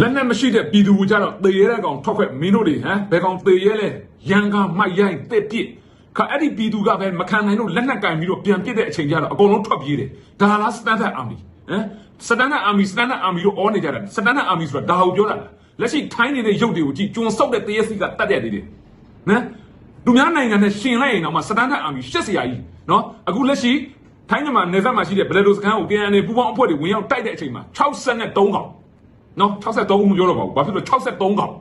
လက်နဲ့မရှိတဲ့ပြည်သူကိုကြတော့သေရဲတဲ့ကောင်ထောက်ခွက်မင်းတို့တွေဟမ်ဘယ်ကောင်သေရဲလဲရန်ကမိုက်ရိုင်းတစ်ပစ်ခါအဲ့ဒီပြည်သူကပဲမခံနိုင်လို့လက်နက်ကင်ပြီးတော့ပြန်ပစ်တဲ့အချိန်ကျတော့အကုန်လုံးထွက်ပြေးတယ်ဒါလားစတန်ဒတ်အာမီဟမ်စတန်ဒတ်အာမီစတန်ဒတ်အာမီတို့အောနေကြတာစတန်ဒတ်အာမီဆိုတာဒါကိုပြောတာလက်ရှိထိုင်းနေတဲ့ရုပ်တွေကိုကြည့်ကျွန်းဆုပ်တဲ့တရက်စီကတတ်တဲ့သေးတယ်နော်သူများနိုင်ငံနဲ့ရှင်လိုက်ရင်တော့မှစတန်ဒတ်အာမီရှစ်စရာကြီးနော်အခုလက်ရှိထိုင်းမြန်မာနယ်စပ်မှာရှိတဲ့ဘလက်ဒိုစခန်းကို KNA ပူပေါင်းအဖွဲ့တွေဝင်ရောက်တိုက်တဲ့အချိန်မှာ63កောင် နော်63ဦးမပြောတော့ပါဘူးဘာဖြစ်လို့63កောင်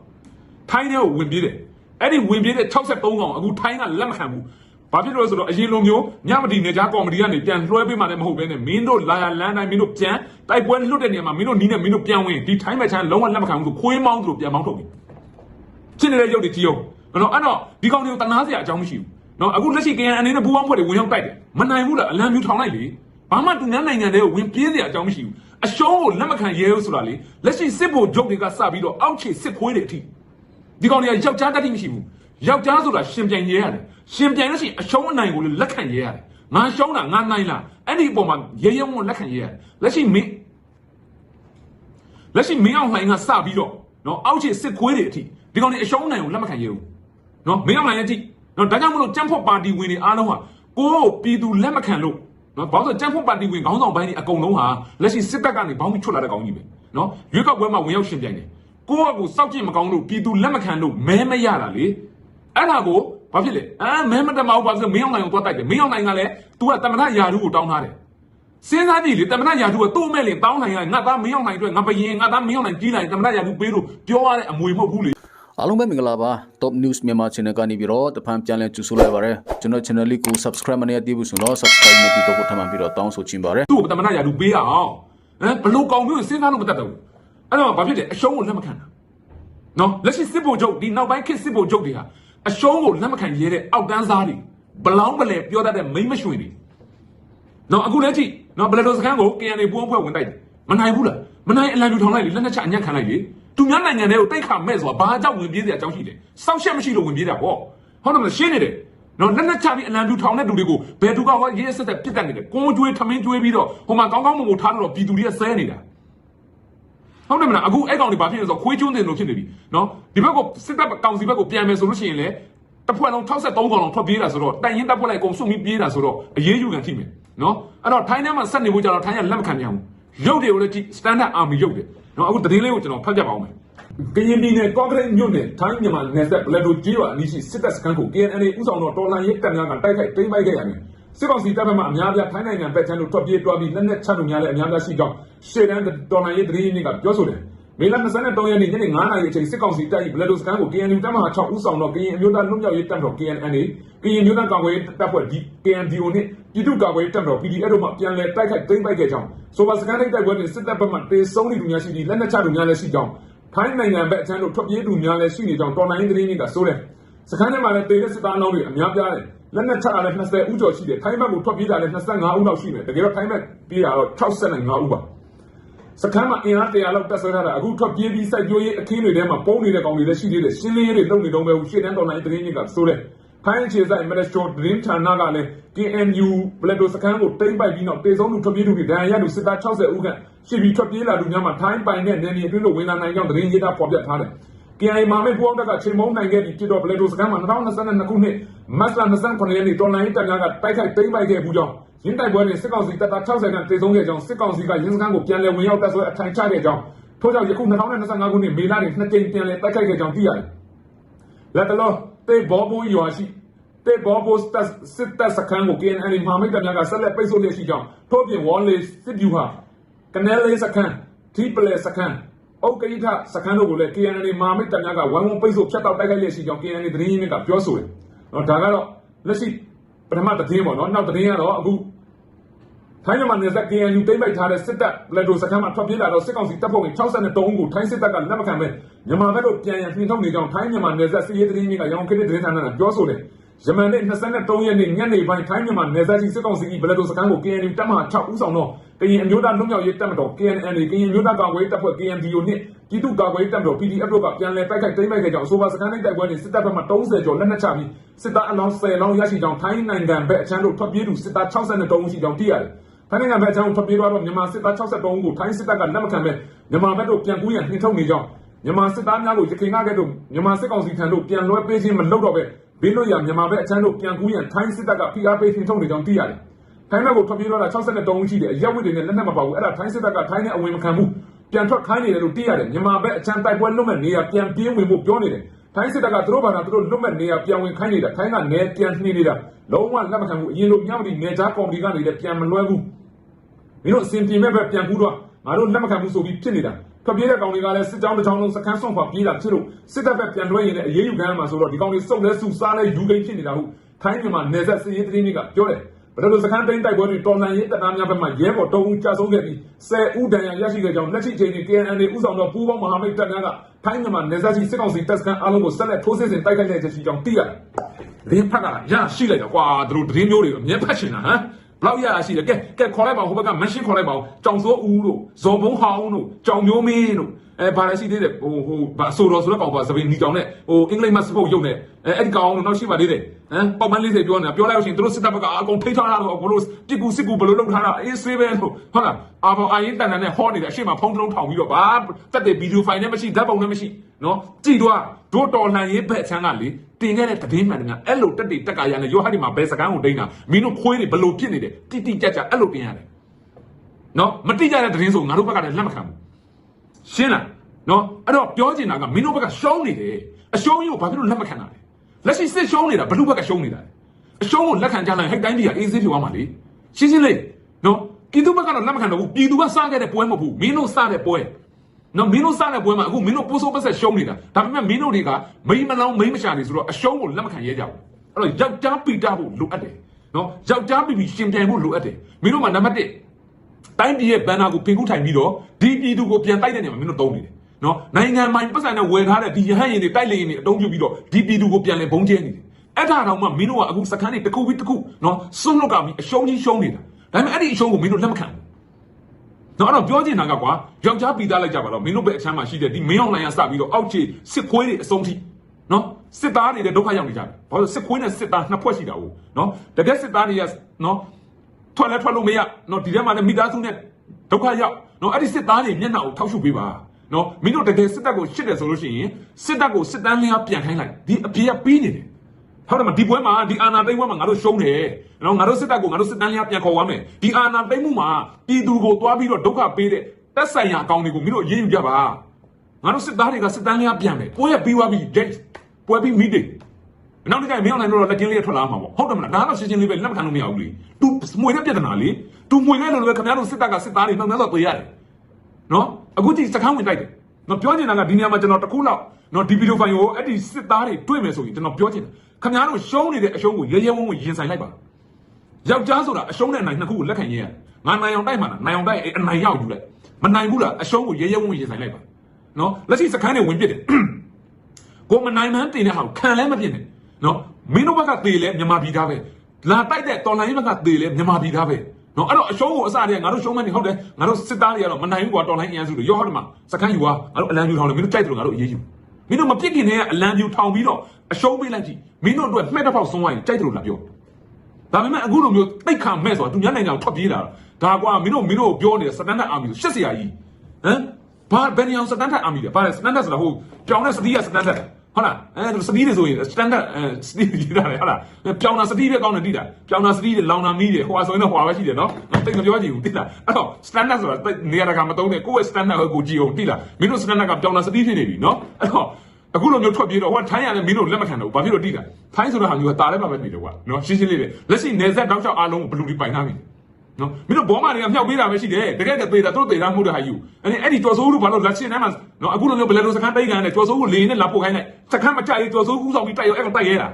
ထိုင်းထဲကိုဝင်ပြေးတယ်အဲ့ဒီဝင်ပြေးတဲ့63កောင်အခုထိုင်းကလက်မခံဘူးဘာဖြစ်လို့လဲဆိုတော့အရင်လိုမျိုးညမတီနေကြားကော်မတီကနေပြန်လွှဲပေးမှလည်းမဟုတ်ဘဲနဲ့မင်းတို့လာရလန်းတိုင်းမင်းတို့ပြန်တိုက်ပွဲလွတ်တဲ့နေရာမှာမင်းတို့နီးနဲ့မင်းတို့ပြန်ဝင်ဒီထိုင်းမဲ့ချမ်းလုံးဝလက်မခံဘူးဆိုခွေးမောင်းသူတို့ပြန်မောင်းထုတ်ပြီဖြစ်နေတဲ့ရုပ်တွေကြည့်အောင်နော်အဲ့တော့ဒီကောင်တွေကိုတနာစရာအကြောင်းမရှိဘူးနော်အခုလက်ရှိ KN အနေနဲ့ဘူပေါင်းဖွဲ့တွေဝင်ရောက်တိုက်တယ်မနိုင်ဘူးလားအလံမျိုးထောင်လိုက်လေဘာမှသူများနိုင်ငံတွေကိုဝင်ပြေးစရာအကြောင်းမရှိဘူး အရှုံးကိုလက်မခံရဲဘူးဆိုတာလေလက်ရှိစစ်ဗိုလ်ချုပ်တွေကစပြီးတော့အောက်ခြေစစ်ခွေးတွေအထိဒီကောင်တွေကယောက်ျားတတ်တိမရှိဘူးယောက်ျားဆိုတာရှင်ပြန်ရဲရတယ်ရှင်ပြန်လို့ရှိရင်အရှုံးအနိုင်ကိုလည်းလက်ခံရဲရတယ်ငါရှုံးတာငါနိုင်လားအဲ့ဒီအပေါ်မှာရဲရဲဝံ့လက်ခံရဲရတယ်လက်ရှိမင်းလက်ရှိမင်းအောင်လှိုင်ကစပြီးတော့နော်အောက်ခြေစစ်ခွေးတွေအထိဒီကောင်တွေအရှုံးအနိုင်ကိုလက်မခံရဲဘူးနော်မင်းအောင်လှိုင်ရဲ့အထိနော်ဒါကြောင့်မလို့ကြံ့ဖို့ပါတီဝင်တွေအားလုံးဟာကိုယ်ပြည်သူလက်မခံလို့ နော်ဘာလို့ကြံ့ဖို့ပါတီဝင်ခေါင်းဆောင်ပိုင်းတွေအကုန်လုံးဟာလက်ရှိစစ်တပ်ကနေဘောင်းပြီးချွတ်လာတဲ့ကောင်ကြီးပဲနော်ရွေးကောက်ပွဲမှာဝင်ရောက်ရှင်ပြိုင်တယ်ကိုယ့်အကူစောက်ကြည့်မကောင်းလို့ပြည်သူလက်မခံလို့မဲမရတာလေအဲ့ဒါကိုဘာဖြစ်လဲအာမဲမတမအောင်ပါဆိုမင်းအောင်နိုင်ကိုသွားတိုက်တယ်မင်းအောင်နိုင်ကလည်း तू ကတမန်တော်ယာရုကိုတောင်းထားတယ်စဉ်းစားကြည့်လေတမန်တော်ယာရုကသူ့မဲ့လင်တောင်းနိုင်ရငါသားမင်းအောင်နိုင်အတွက်ငါပရင်ငါသားမင်းအောင်နိုင်ကြီးလိုက်တမန်တော်ယာရုပေးလို့ပြောရတဲ့အမွေမဟုတ်ဘူးလေ အားလုံးပဲမင်္ဂလာပါ Top News မြန်မာ Channel ကနေပြီးတော့တဖန်ပြန်လည်ကြိုဆိုလိုက်ပါရစေကျွန်တော် channel လေးကို subscribe မနေသေးဘူးဆိုတော့ subscribe နဲ့ပြီးတော့ထပ်မံပြီးတော့တောင်းဆိုချင်ပါတယ်သူ့ကိုတမန်တော်ယာရုပေးရအောင်ဟမ်ဘလို့ကောင်မျိုးစဉ်းစားလို့မတတ်တော့ဘူးအဲ့တော့ဘာဖြစ်လဲအရှုံးကိုလက်မခံတာနော်လက်ရှိစစ်ဗိုလ်ချုပ်ဒီနောက်ပိုင်းခေတ်စစ်ဗိုလ်ချုပ်တွေဟာအရှုံးကိုလက်မခံရဲတဲ့အောက်တန်းစားတွေဘလောင်းပလဲပြောတတ်တဲ့မိမ့်မရွှင်တွေနော်အခုလည်းကြည့်နော်ဘလက်တော်စခန်းကို KNA ပူးအဖွဲ့ဝင်တိုက်တယ်မနိုင်ဘူးလားမနိုင်အလံပြူထောင်လိုက်လေလက်နဲ့ချအညံ့ခံလိုက်လေ သူများနိုင်ငံတွေကိုတိတ်ခါမဲ့ဆိုတာဘာကြောင့်ဝင်ပြေးစရာအကြောင်းရှိလဲစောက်ရှက်မရှိလို့ဝင်ပြေးတာပေါ့ဟုတ်တယ်မလားရှင်းနေတယ်နော်လက်နဲ့ချပြီးအလံပြူထောင်တဲ့လူတွေကိုဘယ်သူကဟောရေးရဆက်တဲ့ပြစ်တတ်နေတယ်ကိုကျွေးထမင်းကျွေးပြီးတော့ဟိုမှာကောင်းကောင်းမွန်မွန်ထားတော့ပြည်သူတွေကဆဲနေတာဟုတ်တယ်မလားအခုအဲ့ကောင်တွေဘာဖြစ်လဲဆိုတော့ခွေးကျွန်းတင်လို့ဖြစ်နေပြီနော်ဒီဘက်ကိုစစ်တပ်ကောင်စီဘက်ကိုပြန်မယ်ဆိုလို့ရှိရင်လေတစ်ဖွဲ့လုံး63ကောင်လုံးထွက်ပြေးတာဆိုတော့တိုင်ရင်တပ်ဖွဲ့လိုက်အကုန်စုမိပြေးတာဆိုတော့အရေးယူခံထိမယ်နော်အဲ့တော့ထိုင်းထဲမှာဆက်နေဖို့ကြတော့ထိုင်းကလက်မခံနိုင်ဘူးရုပ်တွေကိုလည်းကြည့် standard army ရုပ်တယ် နော်အခုတည်င်းလေးကိုကျွန်တော်ဖတ်ပြပါဦးမယ်ကရင်ပြည်နယ်ကော့ကရိတ်မြို့နယ်ထိုင်းမြန်မာနယ်စပ်ဘလက်ဒိုကျေးရွာအနီးရှိစစ်တပ်စခန်းကို KNL ဥဆောင်တော့တော်လန်ရေးတပ်များကတိုက်ခိုက်သိမ်းပိုက်ခဲ့ရတယ်စစ်ကောင်စီတပ်ဖက်မှအများအပြားထိုင်းနိုင်ငံဘက်ချမ်းတို့ထွက်ပြေးတွားပြီးလက်နက်ချမှုများလည်းအများအပြားရှိကြောင်းရှေ့တန်းတော်လန်ရေးတရင်ကပြောဆိုတယ် မေလ23ရက်နေ့ညနေ9:00နာရီအချိန်စစ်ကောင်စီတပ်၏ဘလက်ဒိုစကန်ကို KNU တပ်မဟာ6ဦးဆောင်တော့ကရင်အမျိုးသားလွတ်မြောက်ရေးတပ်မတော် KNNA ကရင်မျိုးသားကာကွယ်ရေးတပ်ဖွဲ့ KNDO နှင့်ပြည်သူ့ကာကွယ်ရေးတပ်မတော် PDF တို့မှပြန်လည်တိုက်ခိုက်သိမ်းပိုက်ခဲ့ကြောင်းဆိုပါစကန်တိုက်ပွဲတွင်စစ်တပ်ဘက်မှတေဆုံးသူများရှိပြီးလက်နက်ချသူများလည်းရှိကြောင်းထိုင်းနိုင်ငံဘက်အချမ်းတို့ထွက်ပြေးသူများလည်းရှိနေကြောင်းတော်လိုင်းသတင်းတွေကဆိုတယ်စကန်ထဲမှာလည်းတေတဲ့စစ်သားအလောင်းတွေအများပြားတယ်လက်နက်ချတာလည်း20ဦးကျော်ရှိတယ်ထိုင်းဘက်ကိုထွက်ပြေးတာလည်း25ဦးလောက်ရှိတယ်တကယ်တော့ထိုင်းဘက်ပြေးတာတော့65ဦးပါ စခန်းမှာအင်အားတရာလောက်တက်ဆွဲထားတာအခုထွက်ပြေးပြီးစိုက်ပျိုးရေးအခင်းတွေထဲမှာပုံနေတဲ့ကောင်တွေလည်းရှိသေးတယ်ရှင်းလင်းရေးတွေလုပ်နေတော့ပဲရှေ့တန်းတော်နိုင်သတင်းတွေကဆိုတဲ့ခိုင်းအခြေဆိုင်မက်စတိုသတင်းဌာနကလည်း KNU ဘလက်ဒိုစခန်းကိုတိမ့်ပိုက်ပြီးတော့တေဆုံးသူထွက်ပြေးသူတွေဒဏ်ရာရသူစစ်သား60ဦးခန့်ရှိပြီးထွက်ပြေးလာသူများမှာထိုင်းပိုင်တဲ့နယ်မြေအတွင်းလို့ဝင်လာနိုင်ကြောင်းသတင်းရေးသားဖော်ပြထားတယ် KI မာမေပူအောင်တက်ကချိန်မုံနိုင်ခဲ့ပြီးဖြစ်တော့ဘလက်ဒိုစကန်မှာ2022ခုနှစ်မတ်လ29ရက်နေ့တော်လိုင်းတပ်များကတိုက်ခိုက်သိမ်းပိုက်ခဲ့ဘူးကြောင်း ရင်းတိုက်ပွဲတွင်စစ်ကောင်စီတပ်သား60ခန့်တေဆုံးခဲ့ကြောင်းစစ်ကောင်စီကရင်းစခန်းကိုပြန်လည်ဝင်ရောက်တပ်ဆွဲအထိုင်ချခဲ့ကြောင်းထို့ကြောင့်ယခု2025ခုနှစ်မေလတွင်နှစ်ကြိမ်ပြန်လည်တိုက်ခိုက်ခဲ့ကြောင်းသိရတယ်။လက်တလောတေဘောဘူရွာရှိတေဘောဘူစတက်စစ်တပ်စခန်းကို KNL မာမေတပ်များကဆက်လက်ပိတ်ဆို့လျက်ရှိကြောင်းထို့ပြင်ဝေါ်လေးစစ်ဗျူဟာကနေလေးစခန်းဒီပလေစခန်းဩကိဋ္ဌစခန်းတို့ကိုလည်း KNL မာမိတ်တပ်များကဝိုင်းဝန်းပိတ်ဆို့ဖျက်တောက်တိုက်ခိုက်လျက်ရှိကြောင်း KNL သတင်းရင်းမြစ်ကပြောဆိုတယ်။နော်ဒါကတော့လက်ရှိ ပထမသတင်းပေါ့နော်။နောက်သတင်းကတော့အခုထိုင်းမြန်မာနယ်စပ် KNU တိမ့်ပိုက်ထားတဲ့စစ်တပ်လက်ဒိုစခန်းမှာထွက်ပြေးလာတော့စစ်ကောင်စီတပ်ဖွဲ့ဝင်62ဦးကိုထိုင်းစစ်တပ်ကလက်မခံပဲမြန်မာဘက်တို့ပြန်ရန်နှင်ထုတ်နေကြောင်းထိုင်းမြန်မာနယ်စပ်စစ်ရေးသတင်းမြစ်ကရောင်ခေတ်သတင်းဌာနကပြောဆိုတယ်။ယမန်နေ့23ရက်နေ့ညနေပိုင်းထိုင်းမြန်မာနယ်စပ်ရှိစစ်ကောင်စီကဘလက်ဒိုစခန်းကို KNU တပ်မဟာ6ဦးဆောင်တော့ ကရင်အမျိုးသားလွတ်မြောက်ရေးတပ်မတော် KNNA ကရင်မျိုးသားကာကွယ်ရေးတပ်ဖွဲ့ KNDO နှင့်ပြည်သူ့ကာကွယ်ရေးတပ်မတော် PDF တို့က ပြန်လည်တိုက်ခိုက်သိမ်းပိုက်ခဲ့ကြောင်း အဆိုပါစခန်းတိုက်ပွဲတွင် စစ်တပ်ဘက်မှ30ကျော် လက်နက်ချပြီး စစ်သားအလောင်း10လောင်းရရှိကြောင်း ထိုင်းနိုင်ငံဘက်အချမ်းတို့ ထွက်ပြေးသူ စစ်သား62ဦးရှိကြောင်း သိရတယ်။ထိုင်းနိုင်ငံဘက်အကြောင်းထွက်ပြေးသွားတော့မြန်မာစစ်သား63ဦးကို ထိုင်းစစ်တပ်က လက်မခံပဲမြန်မာဘက်တို့ ပြန်ကူးရန် နှင်ထုတ်နေကြောင်း မြန်မာစစ်သားများကိုရခိုင်ကကဲ့သို့ မြန်မာစစ်ကောင်စီထံသို့ ပြန်လွှဲပေးခြင်း မလုပ်တော့ပဲဘေးလွတ်ရာ မြန်မာဘက်အချမ်းတို့ ပြန်ကူးရန် ထိုင်းစစ်တပ်က ဖိအားပေး နှင်ထုတ်နေကြောင်း သိရတယ် ထိုင်းဘက်ကိုထွက်ပြေးသွားတာ63ဦးရှိတယ်အရက်ဝတ်တွေနဲ့လက်နက်မပါဘူးအဲ့ဒါထိုင်းစစ်တပ်ကထိုင်းနဲ့အဝင်မခံဘူးပြန်ထွက်ခိုင်းနေတယ်လို့သိရတယ်မြန်မာဘက်အချမ်းတိုက်ပွဲလွတ်မဲ့နေရာပြန်ပြေးဝင်ဖို့ပြောနေတယ်ထိုင်းစစ်တပ်ကသူတို့ဘာသာသူတို့လွတ်မဲ့နေရာပြန်ဝင်ခိုင်းနေတာထိုင်းကနေပြန်နှင်းနေတာလုံးဝလက်မခံဘူးအရင်လိုမြောက်ဒီနေကြားကော်မတီကနေလည်းပြန်မလွှဲဘူးမင်းတို့အစဉ်ပြေမဲ့ပဲပြန်ကူးတော့ငါတို့လက်မခံဘူးဆိုပြီးဖြစ်နေတာထွက်ပြေးတဲ့ကောင်တွေကလည်းစစ်ကြောင်းတစ်ကြောင်းလုံးစခန်းဆွန့်ခွာပြေးတာဖြစ်လို့စစ်တပ်ဘက်ပြန်လွှဲရင်လည်းအရေးယူခံရမှာဆိုတော့ဒီကောင်တွေစုပ်လဲစုစားလဲယူကိန်းဖြစ်နေတာဟုတ်ထိုင်းမြန်မာနယ်စပ်စစ်ရေးတင်းတွေကပြောတယ် ဘယ်လိုစခန်းတိုင်းတိုက်ပွဲတွေတော်လှန်ရေးတပ်သားများဘက်မှရဲဘော်တုံးဦးကြာဆုံးခဲ့ပြီး10ဦးဒဏ်ရာရရှိခဲ့ကြောင်းလက်ရှိချိန်တွင် KNL ဥဆောင်သောပူးပေါင်းမဟာမိတ်တပ်များကထိုင်းမြန်မာနယ်စပ်ရှိစစ်ကောင်စီတပ်စခန်းအားလုံးကိုဆက်လက်ထိုးစစ်ဆင်တိုက်ခိုက်တဲ့ချက်ရှိကြောင်းသိရတယ်။သတင်းဖတ်ကရရှိလိုက်တော့ကွာသူတို့သတင်းမျိုးတွေအမြဲဖတ်ချင်တာဟမ် ဘလောက်ရရရှိတယ်ကဲကဲခေါ်လိုက်ပါဦးဟိုဘက်ကမရှင်းခေါ်လိုက်ပါဦးကြောင်စိုးဦးတို့ဇော်ဘုံဟောင်းတို့ကြောင်မျိုးမင်းတို့အဲဘာလဲရှိသေးတယ်ဟိုဟိုဘာအဆိုတော်ဆိုတဲ့ကောင်ပါစပင်းနီကောင်နဲ့ဟိုအင်္ဂလိပ်မတ်စပုတ်ရုပ်နဲ့အဲအဲ့ဒီကောင်တို့နောက်ရှိပါသေးတယ်ဟမ်ပေါက်မန်း40ပြောနေတာပြောလိုက်လို့ရှိရင်တို့စစ်တပ်ဘက်ကအကုန်ထိထားတာတော့ဘလို့တစ်ကူစစ်ကူဘလို့လုပ်ထားတာအေးဆေးပဲလို့ဟုတ်လားအာဘောင်အာရင်တန်တန်နဲ့ဟောနေတယ်အရှိမဖုံးထုံးထောင်ပြီးတော့ဘာတက်တဲ့ဗီဒီယိုဖိုင်နဲ့မရှိဓာတ်ပုံနဲ့မရှိ နော်ကြည်တော့တို့တော်လှန်ရေးဘက်ချမ်းကလေတင်ခဲ့တဲ့တည်င်းမှန်တယ်ကအဲ့လိုတက်တိတက်ကရနဲ့ရောဟာဒီမှာဘယ်စကန်းကိုတိန်းတာမင်းတို့ခွေးတွေဘလို့ဖြစ်နေတယ်တိတိကြကြအဲ့လိုတင်ရတယ်နော်မတိကြတဲ့သတင်းဆိုငါတို့ဘက်ကလည်းလက်မခံဘူးရှင်းလားနော်အဲ့တော့ပြောချင်တာကမင်းတို့ဘက်ကရှုံးနေတယ်အရှုံးကြီးကိုဘာဖြစ်လို့လက်မခံတာလဲလက်ရှိစစ်ရှုံးနေတာဘယ်သူဘက်ကရှုံးနေတာလဲအရှုံးကိုလက်ခံကြလိုက်ဟိတ်တိုင်းပြည်ကအေးဆေးဖြစ်သွားမှာလေရှင်းရှင်းလေးနော်ပြည်သူဘက်ကတော့လက်မခံတော့ဘူးပြည်သူကစခဲ့တဲ့ပွဲမဟုတ်ဘူးမင်းတို့စတဲ့ပွဲ နော်မင်းတို့စတဲ့ပွဲမှာအခုမင်းတို့ပိုးစိုးပတ်ဆက်ရှုံးနေတာဒါပေမဲ့မင်းတို့တွေကမိမလောင်မိမရှာနေဆိုတော့အရှုံးကိုလက်မခံရဲကြဘူးအဲ့တော့ယောက်ျားပီတာဖို့လိုအပ်တယ်နော်ယောက်ျားပီပီရှင်ပြန်ဖို့လိုအပ်တယ်မင်းတို့မှာနံပါတ်1တိုင်းပြည်ရဲ့ဘန်နာကိုပင်ကူးထိုင်ပြီးတော့ဒီပြည်သူကိုပြန်တိုက်တဲ့နေရာမှာမင်းတို့တုံးနေတယ်နော်နိုင်ငံမိုင်ပတ်စံနဲ့ဝယ်ထားတဲ့ဒီရဟန်းရင်တွေတိုက်လေရင်တွေအတုံးပြုပြီးတော့ဒီပြည်သူကိုပြန်လဲဘုံကျဲနေတယ်အဲ့ဒါတော့မှမင်းတို့ကအခုစကန်းတွေတစ်ခုပြီးတစ်ခုနော်စွန့်လွတ်ကပြီးအရှုံးကြီးရှုံးနေတာဒါပေမဲ့အဲ့ဒီအရှုံးကိုမင်းတို့လက်မခံဘူး နော်အဲ့တော့ပြောချင်တာကကွာယောက်ျားပြီးသားလိုက်ကြပါတော့မင်းတို့ပဲအချမ်းမှာရှိတဲ့ဒီမင်းအောင်လိုင်းရစပြီးတော့အောက်ခြေစစ်ခွေးတွေအဆုံးထိနော်စစ်သားတွေလည်းဒုက္ခရောက်နေကြတယ်ဘာလို့စစ်ခွေးနဲ့စစ်သားနှစ်ဖွဲ့ရှိတာဟုတ်နော်တကယ်စစ်သားတွေကနော်ထွက်လဲထွက်လို့မရနော်ဒီထဲမှာလည်းမိသားစုနဲ့ဒုက္ခရောက်နော်အဲ့ဒီစစ်သားတွေမျက်နှာကိုထောက်ရှုပေးပါနော်မင်းတို့တကယ်စစ်တပ်ကိုရှစ်တယ်ဆိုလို့ရှိရင်စစ်တပ်ကိုစစ်တမ်းလျားပြန်ခိုင်းလိုက်ဒီအပြေကပြီးနေတယ် ဟုတ်တယ်မဒီပွဲမှာဒီအာနာသိမ့်ပွဲမှာငါတို့ရှုံးတယ်နော်ငါတို့စစ်တပ်ကိုငါတို့စစ်တမ်းလျားပြန်ခေါ်သွားမယ်ဒီအာနာသိမ့်မှုမှာပြည်သူကိုတွားပြီးတော့ဒုက္ခပေးတဲ့တက်ဆိုင်ရာအကောင်တွေကိုမင်းတို့ရေးယူကြပါငါတို့စစ်သားတွေကစစ်တမ်းလျားပြန်မယ်ပွဲရပြီးသွားပြီ date ပွဲပြီး meeting နောက်တစ်ခါမင်းအောင်နိုင်တော့လက်ကင်းလေးထွက်လာမှာပေါ့ဟုတ်တယ်မလားဒါကတော့ရှင်းရှင်းလေးပဲလက်မခံလို့မရဘူးလေ तू မွေတဲ့ပြဿနာလေ तू မွေခဲ့လို့လည်းခင်ဗျားတို့စစ်တပ်ကစစ်သားတွေနှောက်နှောက်တော့တွေ့ရတယ်နော်အခုကြည့်စကန်းဝင်တိုက်တယ်နော်ပြောချင်တာကဒီနေရာမှာကျွန်တော်တစ်ခုလောက်နော်ဒီဗီဒီယိုဖိုင်ကိုအဲ့ဒီစစ်သားတွေတွေ့မယ်ဆိုရင်ကျွန်တော်ပြောချင်တယ် ခင်ဗျားတို့ရှုံးနေတဲ့အရှုံးကိုရဲရဲဝံ့ဝံ့ရင်ဆိုင်လိုက်ပါယောက်ျားဆိုတာအရှုံးနဲ့အနိုင်နှစ်ခုကိုလက်ခံရရတယ်ငါနိုင်အောင်တိုက်မှာလားနိုင်အောင်တိုက်အနိုင်ရောက်ယူလိုက်မနိုင်ဘူးလားအရှုံးကိုရဲရဲဝံ့ဝံ့ရင်ဆိုင်လိုက်ပါနော်လက်ရှိစကန်းတွေဝင်ပြစ်တယ်ကိုမနိုင်မှန်းတင်တဲ့ဟာကိုခံလဲမဖြစ်နဲ့နော်မင်းတို့ဘက်ကသေလဲမြန်မာပြည်သားပဲလာတိုက်တဲ့တော်လိုင်းဘက်ကသေလဲမြန်မာပြည်သားပဲနော်အဲ့တော့အရှုံးကိုအစတည်းကငါတို့ရှုံးမှန်းနေဟုတ်တယ်ငါတို့စစ်သားတွေကတော့မနိုင်ဘူးကွာတော်လိုင်းအင်အားစုတွေရောဟုတ်တယ်မှာစကန်းယူသွားငါတို့အလံယူထောင်တယ်မင်းတို့ကြိုက်တယ်လို့ငါတို့အေးအေးယူ မင်းတို့မပြစ်ခင်တည်းကအလံယူထောင်ပြီးတော့အရှုံးပေးလိုက်ကြည့်မင်းတို့အတွက်မှဲ့တစ်ဖောက်ဆုံးသွားရင်ကြိုက်တယ်လို့လာပြောဒါပေမဲ့အခုလိုမျိုးတိတ်ခါမဲ့ဆိုတာသူများနိုင်ငံကိုထွက်ပြေးလာတာဒါကွာမင်းတို့မင်းတို့ပြောနေတဲ့စတန်ဒတ်အာမီဆိုရှစ်ဆရာကြီးဟမ်ဘာဘယ်နေအောင်စတန်ဒတ်အာမီလဲဘာလဲစတန်ဒတ်ဆိုတာဟိုပြောင်းတဲ့စတီးကစတန်ဒတ် ဟုတ်လားအဲစတီးတွေဆိုရင် standard အဲစတီးရေးတာလေဟုတ်လားပြောင်းတာစတီးပဲကောင်းတယ်တိတာပြောင်းတာစတီးတွေလောင်တာမီးတွေဟိုဟာဆိုရင်တော့ဟိုဟာပဲရှိတယ်နော်တိတ်မပြောကြည့်ဘူးတိတာအဲ့တော့ standard ဆိုတာနေရာတကာမသုံးနဲ့ကိုယ့်ရဲ့ standard ကိုကိုကြည့်အောင်တိလားမင်းတို့ standard ကပြောင်းတာစတီးဖြစ်နေပြီနော်အဲ့တော့အခုလိုမျိုးထွက်ပြေးတော့ဟိုထိုင်းရတယ်မင်းတို့လက်မခံတော့ဘူးဘာဖြစ်လို့တိတာထိုင်းဆိုတဲ့ဟာမျိုးကတားထဲမှာပဲနေတော့ကွာနော်ရှင်းရှင်းလေးပဲလက်ရှိနေဆက်တောက်ချောက်အားလုံးကိုဘလူဒီပိုင်ထားပြီ နော်မင်းတို့ဘောမတွေကမြောက်ပေးတာပဲရှိတယ်တကယ်တည်းသေးတာသူတို့သေးတာမဟုတ်တဲ့ဟာယူအဲ့အဲ့ဒီကျော်စိုးဦးဘာလို့လက်ချင်းထဲမှာနော်အခုလိုမျိုးဘယ်လိုစကန်တိတ်ကန်နဲ့ကျော်စိုးဦးလေနဲ့လာပို့ခိုင်းလိုက်စကန်မကြိုက်ကျော်စိုးဦးဆောင်ပြီးတိုက်ရောအဲ့ကတိုက်ရဲတာ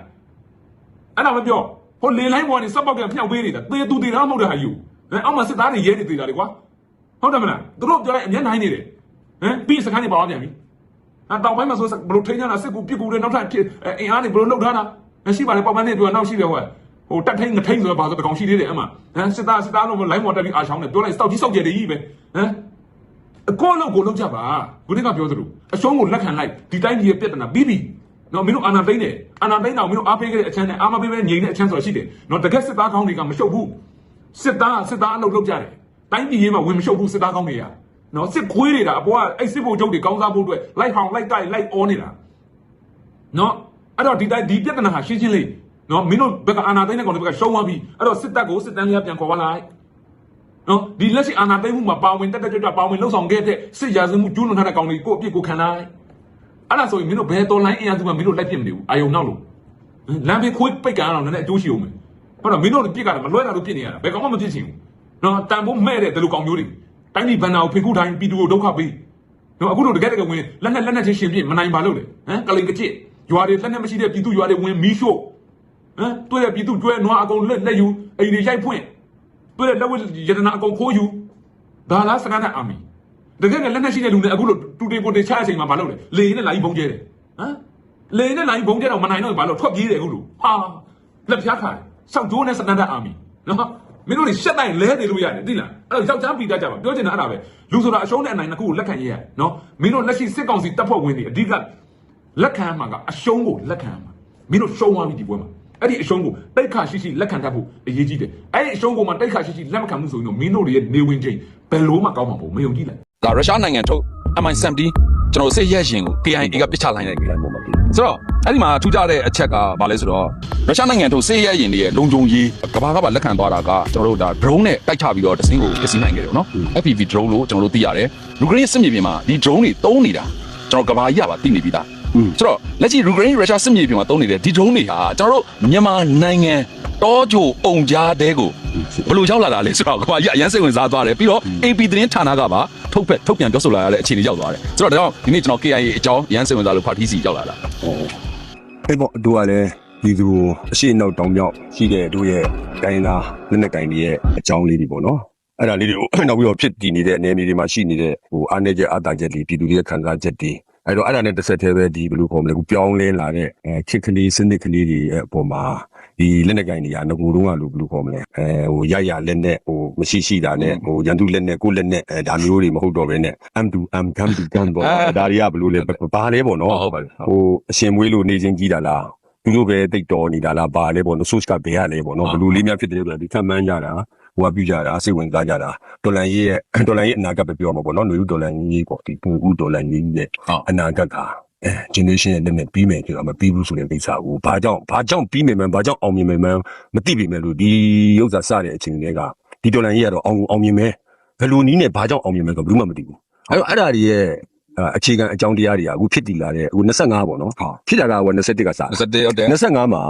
အဲ့ဒါမပြောဟိုလေလိုင်းပေါ်နေစက်ပေါက်ကမြောက်ပေးနေတာသေသူသေးတာမဟုတ်တဲ့ဟာယူအဲ့အောက်မှာစစ်သားတွေရဲနေသေးတာလေကွာဟုတ်တယ်မလားသူတို့ပြောလိုက်အမျက်နှိုင်းနေတယ်ဟမ်ပြီးစကန်တွေပါသွားပြန်ပြီအဲ့တောင်ပိုင်းမှာဆိုဘလို့ထိန်းကြတာစစ်ကူပြစ်ကူတွေနောက်ထပ်အင်အားတွေဘလို့လှုပ်ထားတာရှိပါလေပေါ့မနဲ့ပြောနောက်ရှိတယ်ဟို ဟိုတက်ထိန်ငထိန်ဆိုတော့ဘာဆိုတကောင်ရှိသေးတယ်အမှဟမ်စစ်သားစစ်သားလို့လိုင်းမော်တက်ပြီးအာချောင်းနဲ့ပြောလိုက်စောက်ကြီးစောက်ကြတယ်ကြီးပဲဟမ်အကောလုံးကိုလုံးကြပါခုနကပြောသလိုအရှုံးကိုလက်ခံလိုက်ဒီတိုင်းကြီးရဲ့ပြဿနာပြီးပြီနော်မင်းတို့အာနာသိမ့်တယ်အာနာသိမ့်တော့မင်းတို့အားပေးခဲ့တဲ့အချမ်းနဲ့အာမပေးပဲငြိမ်တဲ့အချမ်းဆိုတာရှိတယ်နော်တကက်စစ်သားကောင်းတွေကမရှုပ်ဘူးစစ်သားကစစ်သားအလုပ်လုပ်ကြတယ်တိုင်းပြည်ရေးမှာဝင်မရှုပ်ဘူးစစ်သားကောင်းတွေကနော်စစ်ခွေးတွေတာအပေါ်ကအဲ့စစ်ဗိုလ်ချုပ်တွေကောင်းစားဖို့အတွက်လိုက်ဟောင်လိုက်တိုက်လိုက်အောနေတာနော်အဲ့တော့ဒီတိုင်းဒီပြဿနာဟာရှင်းရှင်းလေး နော်မင်းတို့ဘက်ကအာဏာသိမ်းတဲ့ကောင်တွေဘက်ကရှုံးသွားပြီအဲ့တော့စစ်တပ်ကိုစစ်တမ်းများပြန်ခေါ်ပါလိုက်နော်ဒီလက်ရှိအာဏာသိမ်းမှုမှာပါဝင်တက်တက်ကြွကြွပါဝင်လှုပ်ဆောင်ခဲ့တဲ့စစ်ရာဇဝမှုကျူးလွန်ထားတဲ့ကောင်တွေကိုအပြစ်ကိုခံလိုက်အဲ့ဒါဆိုရင်မင်းတို့ဘယ်တော်လိုင်းအင်အားစုမှမင်းတို့လိုက်ပြစ်မနေဘူးအာယုံနောက်လို့လမ်းဘေးခွေးပိတ်ကန်အောင်လည်းနည်းနည်းအကျိုးရှိအောင်မယ်ဟုတ်တော့မင်းတို့ပြစ်ကြတယ်မလွဲတာလို့ပြစ်နေရတာဘယ်ကောင်မှမပြစ်ချင်ဘူးနော်တန်ဖို့မဲ့တဲ့ဒီလိုကောင်မျိုးတွေတိုင်းပြည်ဘဏ္ဍာကိုဖင်ခုတိုင်းပြည်သူကိုဒုက္ခပေးနော်အခုတို့တကယ်တကယ်ဝင်လက်နဲ့လက်နဲ့ချင်းရှင်ပြစ်မနိုင်ပါလို့လေဟမ်ကလိန်ကကြစ်ရွာတွေလက်နဲ့မရှိတဲ့ပြည်သူရွာတွေဝင်မီးရှို့ ဟမ်တွေ့တဲ့ပြည်သူကျွဲနွားအကုန်လက်လက်ယူအိမ်တွေရိုက်ဖွင့်တွေ့တဲ့လက်ဝဲရတနာအကုန်ခိုးယူဒါလားစကန်တဲ့အာမီတကယ်ကလက်နဲ့ရှိတဲ့လူတွေအခုလို့တူတေပိုတေချတဲ့အချိန်မှာမလုပ်လေလေရင်နဲ့လာကြီးဘုံကျဲတယ်ဟမ်လေရင်နဲ့လာကြီးဘုံကျဲတော့မနိုင်တော့ဘာလို့ထွက်ပြေးတယ်အခုလို့ဟာလက်ဖြားခါတယ်စောက်ကျိုးနဲ့စကန်တဲ့အာမီနော်မင်းတို့တွေရှက်တိုင်းလဲနေလို့ရတယ်သိလားအဲ့တော့ယောက်ျားပြီးတတ်ကြပါပြောချင်တာအဲ့ဒါပဲလူဆိုတာအရှုံးနဲ့အနိုင်နှစ်ခုကိုလက်ခံရရနော်မင်းတို့လက်ရှိစစ်ကောင်စီတပ်ဖွဲ့ဝင်တွေအဓိကလက်ခံမှာကအရှုံးကိုလက်ခံမှာမင်းတို့ရှုံးသွားပြီဒီပွဲမှာ အဲ့ဒီအရှုံးကိုတိတ်ခါရှိရှိလက်ခံတတ်ဖို့အရေးကြီးတယ်အဲ့ဒီအရှုံးကိုမှတိတ်ခါရှိရှိလက်မခံမှုဆိုရင်တော့မင်းတို့တွေရဲ့နေဝင်ချိန်ဘယ်လို့မှကောင်းမှာမဟုတ်မယုံကြည်လိုက်ဒါရုရှားနိုင်ငံထုတ် MI-17 ကျွန်တော်စစ်ရက်ရင်ကို KIA ကပစ်ချလိုက်လိုက်ပြီဆိုတော့အဲ့ဒီမှာထူးခြားတဲ့အချက်ကဘာလဲဆိုတော့ရုရှားနိုင်ငံထုတ်စစ်ရက်ရင်တွေရဲ့လုံခြုံရေးကဘာကပါလက်ခံသွားတာကကျွန်တော်တို့ဒါ drone နဲ့တိုက်ချပြီးတော့တစင်းကိုပစ်စီနိုင်ခဲ့တယ်နော် FPV drone လို့ကျွန်တော်တို့သိရတယ်ယူကရိန်းစစ်မြေပြင်မှာဒီ drone တွေတုံးနေတာကျွန်တော်ကဘာကြီးကပါသိနေပြီသား ဆိုတော့လက်ရှိယူကရိန်းရုရှားစစ်မြေပြင်မှာတုံးနေတဲ့ဒီ drone တွေဟာကျွန်တော်တို့မြန်မာနိုင်ငံတောကြိုအုံကြားတဲကိုဘယ်လိုရောက်လာတာလဲဆိုတော့ကဘာကြီးအရန်စိတ်ဝင်စားသွားတယ်ပြီးတော့ AP သတင်းဌာနကပါထုတ်ဖက်ထုတ်ပြန်ပြောဆိုလာရတဲ့အခြေအနေရောက်သွားတယ်ဆိုတော့ဒါကြောင့်ဒီနေ့ကျွန်တော် KIA အကြောင်းအရန်စိတ်ဝင်စားလို့ဖာတီစီရောက်လာတာအဲ့ပေါ့တို့ကလည်းဒီသူအရှိနောက်တောင်မြောက်ရှိတဲ့တို့ရဲ့တိုင်းသားလက်နက်ကိုင်တွေရဲ့အကြောင်းလေးတွေပေါ့နော်အဲ့ဒါလေးတွေကိုနောက်ပြီးတော့ဖြစ်တည်နေတဲ့အနေအထားတွေမှာရှိနေတဲ့ဟိုအားနေချက်အားတာချက်တွေပြည်သူတွေရဲ့ခံစားချက်တွေ အဲ့တော့အဲ့ဒါနဲ့တစ်ဆက်တည်းပဲဒီဘယ်လိုခေါ်မလဲခုပြောင်းလဲလာတဲ့အဲခစ်ကလေးစနစ်ကလေးတွေရဲ့အပေါ်မှာဒီလက်နက်ကင်တွေကငကိုတုံးကလို့ဘယ်လိုခေါ်မလဲအဲဟိုရရလက်နဲ့ဟိုမရှိရှိတာနဲ့ဟိုရန်သူလက်နဲ့ကိုလက်နဲ့အဲဒါမျိုးတွေမဟုတ်တော့ဘဲနဲ့ M to M gun to gun ပေါ့နော်ဒါတွေကဘယ်လိုလဲဘာလဲပေါ့နော်ဟုတ်ပါပြီဟိုအရှင်မွေးလို့နေချင်းကြီးတာလားသူတို့ပဲတိတ်တော်နေတာလားဘာလဲပေါ့နော် source ကဘယ်ရလဲပေါ့နော်ဘယ်လိုလေးများဖြစ်တယ်ဆိုတာဒီခံမှန်းကြတာ ဟိုကပြကြတာစိတ်ဝင်စားကြတာဒေါ်လာရေးရဲ့ဒေါ်လာရေးအနာဂတ်ပဲပြောမှာပေါ့နော်ຫນွေဦးဒေါ်လာရေးပေါ့ဒီပူဦးဒေါ်လာရေးရဲ့ဟုတ်အနာဂတ်ကအဲ generation ရဲ့လက်နဲ့ပြီးမယ်ဆိုတာမပြီးဘူးဆိုတဲ့ကိစ္စကိုဘာကြောင့်ဘာကြောင့်ပြီးမယ်မှန်းဘာကြောင့်အောင်မြင်မယ်မှန်းမသိပေမဲ့လို့ဒီဥစ္စာစတဲ့အချိန်တွေကဒီဒေါ်လာရေးကတော့အောင်အောင်မြင်မယ်ဘယ်လိုနည်းနဲ့ဘာကြောင့်အောင်မြင်မယ်ဆိုဘယ်သူမှမသိဘူးအဲ့တော့အဲ့ဒါတွေရဲ့အဲအခြေခံအကြောင်းတရားတွေကအခုဖြစ်တည်လာတဲ့အခု25ပေါ့နော်ဟုတ်ဖြစ်တာကဟို21ကစားစတဲ့ဟုတ်တယ်25မှာ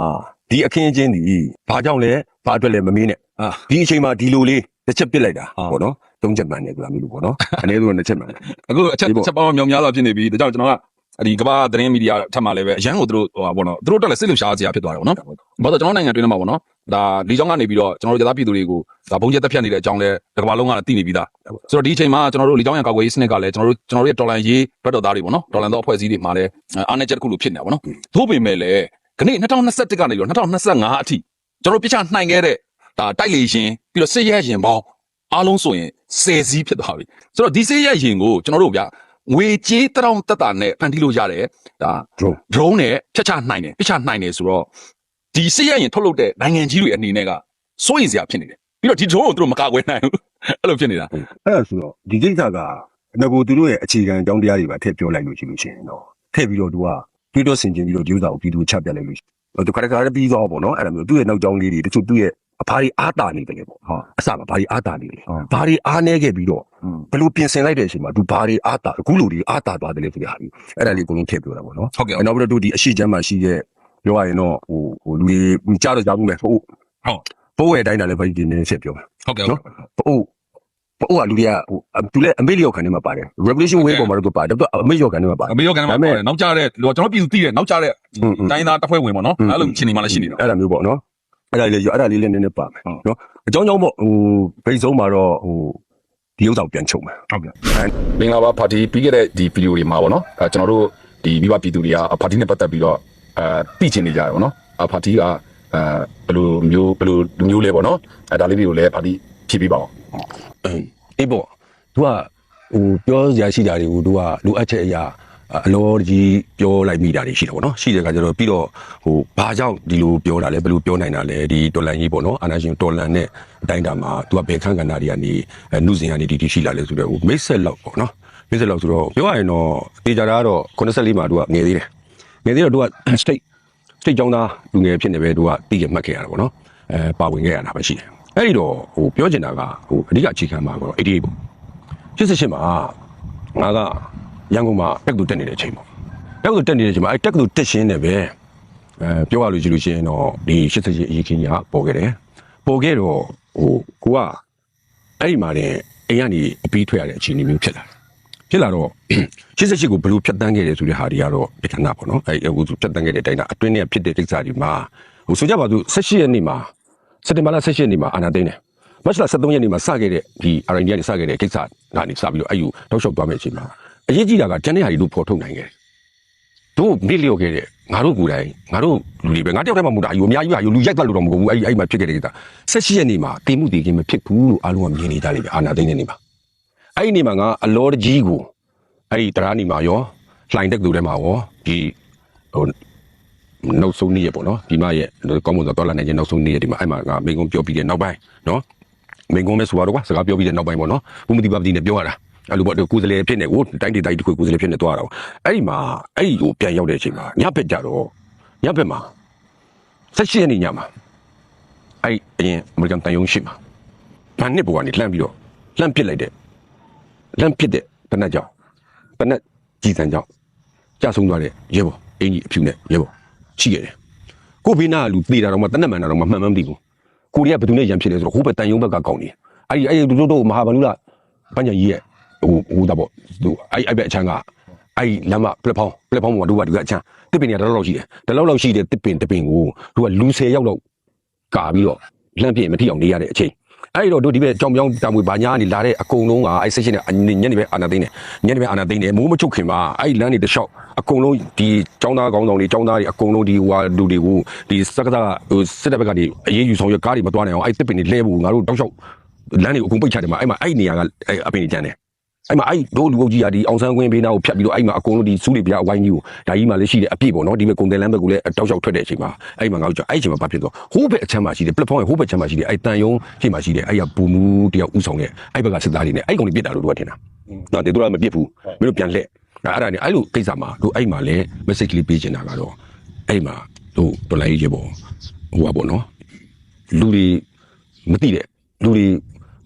ဒီအခင်းအကျင်းဒီဘာကြောင့်လဲဘာအတွက်လဲမမေးနဲ့ အာဒီအချိန်မှာဒီလိုလေးတစ်ချက်ပစ်လိုက်တာဟုတ်ပေါ့နော်သုံးချက်မှန်တယ်ဆိုတာမျိုးလို့ပေါ့နော်အနည်းဆုံးတစ်ချက်မှန်တယ်အခုအချက်ဒီပေါ့ချက်ပေါင်းမြောင်များစွာဖြစ်နေပြီဒါကြောင့်ကျွန်တော်ကဒီကမ္ဘာသတင်းမီဒီယာထပ်မှလည်းပဲအရန်ကိုသူတို့ဟိုပါဘောနော်သူတို့တက်လည်းစိတ်လှုပ်ရှားစရာဖြစ်သွားတယ်ဗောနော်ဘာလို့ကျွန်တော်နိုင်ငံတွင်းထဲမှာဗောနော်ဒါလီချောင်းကနေပြီးတော့ကျွန်တော်တို့ရသားပြည်သူတွေကိုဒါဘုံကျက်တက်ဖြတ်နေတဲ့အကြောင်းလဲဒီကမ္ဘာလုံးကသိနေပြီးသားဆိုတော့ဒီအချိန်မှာကျွန်တော်တို့လီချောင်းရံကောက်ွယ်ရေးစနစ်ကလည်းကျွန်တော်တို့ကျွန်တော်တို့ရဲ့တော်လန်ရေးဘက်တော်သားတွေဗောနော်တော်လန်သောအဖွဲ့အစည်းတွေမှာလည်းအားနည်းချက်တစ်ခုလိုဖြစ်နေတာဗောနော်သို့ပေမဲ့လည်းခဏ2021ကနေပြီးတော့2025အထိကျွန်တော်တို့ပြချနိုင်ခဲ့တဲ့ ဒါတိုက်လေရှင်ပြီးတော့စစ်ရဲရင်ပေါင်းအားလုံးဆိုရင်10စီးဖြစ်သွားပြီဆိုတော့ဒီစစ်ရဲရင်ကိုကျွန်တော်တို့ဗျငွေကြေးတောင်းတက်တာနဲ့ဖန်တီးလို့ရတယ်ဒါ drone drone နဲ့ဖြတ်ချနိုင်တယ်ဖြတ်ချနိုင်တယ်ဆိုတော့ဒီစစ်ရရင်ထုတ်လုပ်တဲ့နိုင်ငံကြီးတွေအနေနဲ့ကစိုးရိမ်စရာဖြစ်နေတယ်ပြီးတော့ဒီ drone ကိုသူတို့မကာကွယ်နိုင်ဘူးအဲ့လိုဖြစ်နေတာအဲ့ဒါဆိုတော့ဒီကိစ္စကငကိုသူတို့ရဲ့အခြေခံအကြောင်းတရားတွေပါထည့်ပြောလိုက်လို့ရှိလို့ရှိရင်တော့ထည့်ပြီးတော့သူကတွေးတော့ဆင်ခြင်ပြီးတော့ဒီဥစ္စာကိုပြည်သူချပြလိုက်လို့ရှိရင်သူခါတခါတည်းပြီးတော့ပေါ့နော်အဲ့ဒါမျိုးသူ့ရဲ့နောက်ကြောင်းလေးတွေတချို့သူ့ရဲ့ ဘာတွေအားတာနေတယ်လေပေါ့ဟုတ်အစမှာဘာတွေအားတာနေတယ်ဘာတွေအားနေခဲ့ပြီးတော့ဘလို့ပြင်ဆင်လိုက်တဲ့အချိန်မှာသူဘာတွေအားတာအခုလူတွေအားတာသွားတယ်လေသူရပြီအဲ့ဒါလေးအကုန်လုံးထည့်ပြောတာပေါ့နော်ဟုတ်ကဲ့နောက်ပြီးတော့သူဒီအရှိချမ်းမှာရှိတဲ့ပြောရရင်တော့ဟိုဟိုလူတွေကြားတော့ကြားမှုမယ်ဟုတ်ဟုတ်ပိုးဝဲတိုင်းတာလည်းဘာကြီးဒီနေ့ချက်ပြောမှာဟုတ်ကဲ့ဟုတ်ပိုးပိုးကလူတွေကဟိုသူလည်းအမေလျော့ခံနေမှာပါတယ် revolution wave ပေါ်မှာတော့ပါတယ်တော့အမေလျော့ခံနေမှာပါတယ်အမေလျော့ခံနေမှာပါတယ်နောက်ကြတဲ့ကျွန်တော်ပြည်သူသိတယ်နောက်ကြတဲ့တိုင်းသားတစ်ဖွဲ့ဝင်ပေါ့နော်အဲ့လိုချင်းနေမှလည်းရှိနေတာအဲ့ဒါမျိုးပေါ့နော် အဲ့ဒါလေးရောအဲ့ဒါလေးလည်းနည်းနည်းပါမယ်ဟုတ်နော်အကြောင်းကြောင့်ပေါ့ဟိုဘိတ်ဆုံးမှာတော့ဟိုဒီဥစ္စာကိုပြန်ချုပ်မယ်ဟုတ်ကဲ့မင်္ဂလာပါပါတီပြီးခဲ့တဲ့ဒီဗီဒီယိုတွေမှာပေါ့နော်အဲကျွန်တော်တို့ဒီမိဘပြည်သူတွေကပါတီနဲ့ပတ်သက်ပြီးတော့အဲသိချင်နေကြတယ်ပေါ့နော်အပါတီကအဲဘယ်လိုမျိုးဘယ်လိုလူမျိုးလဲပေါ့နော်အဲဒါလေးတွေကိုလည်းပါတီဖြည့်ပေးပါအောင်အေးပေါ့သူကဟိုပြောစရာရှိတာတွေကိုသူကလိုအပ်ချက်အရာ အလောကြီးပြောလိုက်မိတာတွေရှိတယ်ပေါ့နော်ရှိတဲ့အခါကျတော့ပြီးတော့ဟိုဘာကြောင့်ဒီလိုပြောတာလဲဘယ်လိုပြောနိုင်တာလဲဒီတော်လန်ကြီးပေါ့နော်အာနာရှင်တော်လန်နဲ့အတိုင်းတာမှာသူကဘယ်ခန့်ကဏ္ဍတွေကနေအဲနှုစဉ်ကနေဒီဒီရှိလာလဲဆိုတော့ဟိုမိတ်ဆက်လောက်ပေါ့နော်မိတ်ဆက်လောက်ဆိုတော့ပြောရရင်တော့တေချာတာကတော့84မှာသူကငယ်သေးတယ်ငယ်သေးတော့သူက state state ကျောင်းသားလူငယ်ဖြစ်နေပဲသူကတည်ရမှတ်ခဲ့ရတာပေါ့နော်အဲပါဝင်ခဲ့ရတာပဲရှိတယ်အဲ့ဒီတော့ဟိုပြောချင်တာကဟိုအဓိကအခြေခံမှာကတော့88ပေါ့88မှာငါက ရန်ကုန်မှာတက္ကသိုလ်တက်နေတဲ့အချိန်ပေါ့တက္ကသိုလ်တက်နေတဲ့အချိန်မှာအဲတက္ကသိုလ်တက်ရှင်းနေပဲအဲပြောရလို့ရှိလို့ရှိရင်တော့ဒီ88အရေးခင်းကြီးကပေါ်ခဲ့တယ်ပေါ်ခဲ့တော့ဟိုကိုကအဲ့ဒီမှာနေအိမ်ကနေအပြီးထွက်ရတဲ့အချိန်မျိုးဖြစ်လာတယ်ဖြစ်လာတော့88ကိုဘယ်လိုဖြတ်တန်းခဲ့တယ်ဆိုတဲ့ဟာတွေကတော့ဒီကဏ္ဍပေါ့နော်အဲဟိုဖြတ်တန်းခဲ့တဲ့အတိုင်းတာအတွင်းနဲ့ဖြစ်တဲ့ကိစ္စတွေမှာဟိုဆိုကြပါစို့18ရက်နေ့မှာစက်တင်ဘာလ18ရက်နေ့မှာအာနာသိန်းတယ်မတ်လ23ရက်နေ့မှာစခဲ့တဲ့ဒီ R&D ကနေစခဲ့တဲ့ကိစ္စကနေစပြီးတော့အဲ့ယူတောက်လျှောက်သွားမယ့်အချိန်မှာ အရေးကြီးတာကတန်တဲ့ဟာတွေလို့ဖော်ထုတ်နိုင်ခဲ့တယ်တို့နေလျော့ခဲ့တဲ့ငါတို့ကိုယ်တိုင်ငါတို့လူတွေပဲငါတယောက်တည်းမှမဟုတ်တာအယူအများကြီးပါယူလူရိုက်သွားလို့တော့မဟုတ်ဘူးအဲ့အဲ့မှာဖြစ်ခဲ့တဲ့ကိစ္စ18ရက်နေ့မှာတိမှုတီကင်းမဖြစ်ဘူးလို့အားလုံးကမြင်နေကြလိမ့်မယ်အာနာသိန်းတဲ့နေ့မှာအဲ့ဒီနေမှာငါအလောတကြီးကိုအဲ့ဒီတရားနီမှာရောလှိုင်တက်သူထဲမှာရောဒီဟိုနောက်ဆုံးနေ့ရပေါ့နော်ဒီမရဲ့ကောင်းမွန်စွာတော်လာနိုင်ခြင်းနောက်ဆုံးနေ့ရဒီမှာအဲ့မှာငါမိန်ကုန်းပြောပြီးတဲ့နောက်ပိုင်းနော်မိန်ကုန်းပဲဆိုတော့ကွာစကားပြောပြီးတဲ့နောက်ပိုင်းပေါ့နော်ဘုမတိပါပတိနဲ့ပြောရတာ အဲ့လိုပေါ့ကိုယ်စလေဖြစ်နေကိုတိုင်းဒေသကြီးတစ်ခုကိုယ်စလေဖြစ်နေသွားတာပေါ့အဲ့ဒီမှာအဲ့ဒီကိုပြန်ရောက်တဲ့အချိန်မှာညဘက်ကြတော့ညဘက်မှာဆက်ရှိရနေညမှာအဲ့အရင်အမေရိကန်တန်ယုံရှိမှာဗန်နစ်ဘောကနေလှမ်းပြီးတော့လှမ်းပစ်လိုက်တဲ့လမ်းပစ်တဲ့တနက်ကြောင့်တနက်ကြည်စံကြောင့်ကြာဆုံးသွားတဲ့ရဲဘော်အင်ကြီးအဖြူနဲ့ရဲဘော်ရှိခဲ့တယ်ကိုဘေးနာကလူသေတာတော့မှတနက်မှန်တာတော့မှမှန်မှန်မသိဘူးကိုရီးယားဘယ်သူနဲ့ရံဖြစ်လဲဆိုတော့ဟိုဘက်တန်ယုံဘက်ကကောင်းနေအဲ့ဒီအဲ့ဒီတို့တို့မဟာဗန္ဓုလပညာကြီးရဲ့ ဟိုဟိုတာပေါ့သူအဲ့အဲ့ဘက်အချမ်းကအဲ့လမ်းမပလက်ဖောင်းပလက်ဖောင်းပေါ်မှာတို့ကဒီကအချမ်းတစ်ပင်တွေကတလောက်လောက်ရှိတယ်တလောက်လောက်ရှိတဲ့တစ်ပင်တစ်ပင်ကိုတို့ကလူ10ယောက်လောက်ကာပြီးတော့လမ်းပြည့်မထိအောင်နေရတဲ့အချိန်အဲ့ဒီတော့တို့ဒီဘက်ကြောင်ပြောင်းတာမွေဘာညာကနေလာတဲ့အကုန်လုံးကအဲ့ section နဲ့ညနေပဲအာနာသိန်းတယ်ညနေပဲအာနာသိန်းတယ်မိုးမချုပ်ခင်မှာအဲ့လမ်းတွေတစ်လျှောက်အကုန်လုံးဒီចောင်းသားကောင်းဆောင်တွေចောင်းသားတွေအကုန်လုံးဒီဟိုဟာလူတွေကိုဒီစက်ကစားဟိုစစ်တပ်ဘက်ကနေအရေးယူဆောင်ရကားတွေမသွားနိုင်အောင်အဲ့တစ်ပင်တွေလဲဖို့ငါတို့တောက်လျှောက်လမ်းတွေကိုအကုန်ပိတ်ချတယ်မှာအဲ့မှာအဲ့နေရာကအဲ့အပင်တွေကျန်တယ် အဲ့မှာအဲ့တို့လူအုပ်ကြီးကဒီအောင်ဆန်းကွင်းဘေးနာကိုဖြတ်ပြီးတော့အဲ့မှာအကုန်လုံးဒီစူးတွေပြအဝိုင်းကြီးကိုဒါကြီးမှလည်းရှိတယ်အပြည့်ပေါ့နော်ဒီဘက်ကုန်တယ်လမ်းဘက်ကိုလည်းတောက်လျှောက်ထွက်တဲ့အချိန်မှာအဲ့မှာငါတို့ကြောအဲ့အချိန်မှာဘာဖြစ်သွားဟိုးဘက်အချမ်းမှာရှိတယ်ပလက်ဖောင်းရဲ့ဟိုးဘက်ချမ်းမှာရှိတယ်အဲ့တန်ယုံချိန်မှာရှိတယ်အဲ့ကဘူမူတယောက်ဥဆောင်တဲ့အဲ့ဘက်ကစစ်သားတွေနဲ့အဲ့ကောင်တွေပြစ်တာလို့တို့ကထင်တာနော်တေတို့ကမပြစ်ဘူးမင်းတို့ပြန်လှည့်အဲ့အဲ့ဒါနေအဲ့လိုကိစ္စမှာတို့အဲ့မှာလည်း message လေးပေးချင်တာကတော့အဲ့မှာတို့တော်လိုင်းရေးပေါ့ဟိုပါပေါ့နော်လူတွေမသိတဲ့လူတွေ